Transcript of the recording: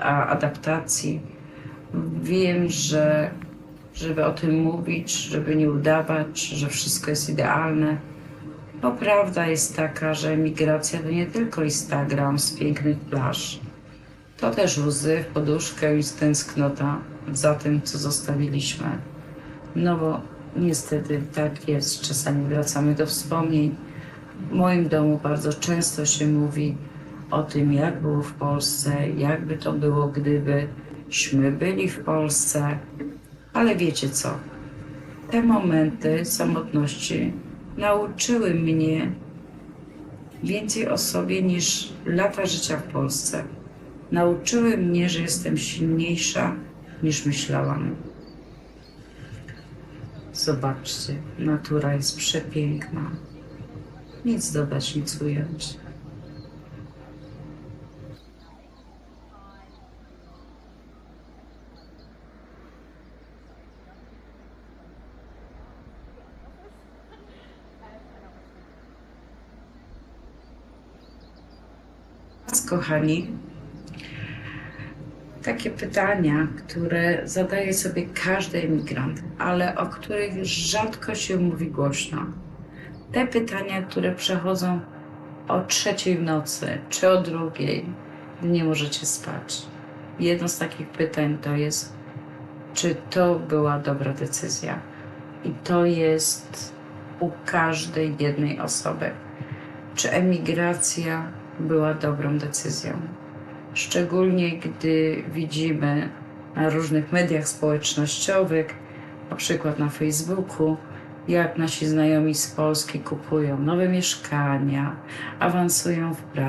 adaptacji. Wiem, że żeby o tym mówić, żeby nie udawać, że wszystko jest idealne, bo prawda jest taka, że emigracja to nie tylko Instagram z pięknych plaż. To też łzy w poduszkę i tęsknota za tym, co zostawiliśmy. No bo niestety tak jest, czasami wracamy do wspomnień. W moim domu bardzo często się mówi o tym, jak było w Polsce, jakby to było, gdybyśmy byli w Polsce. Ale wiecie co? Te momenty samotności nauczyły mnie więcej o sobie niż lata życia w Polsce. Nauczyły mnie, że jestem silniejsza niż myślałam. Zobaczcie, natura jest przepiękna. Nic dodać, nic ująć. Kochani, takie pytania, które zadaje sobie każdy emigrant, ale o których rzadko się mówi głośno. Te pytania, które przechodzą o trzeciej w nocy czy o drugiej, nie możecie spać. Jedno z takich pytań to jest, czy to była dobra decyzja? I to jest u każdej jednej osoby. Czy emigracja była dobrą decyzją? Szczególnie gdy widzimy na różnych mediach społecznościowych, na przykład na Facebooku, jak nasi znajomi z Polski kupują nowe mieszkania, awansują w pracy.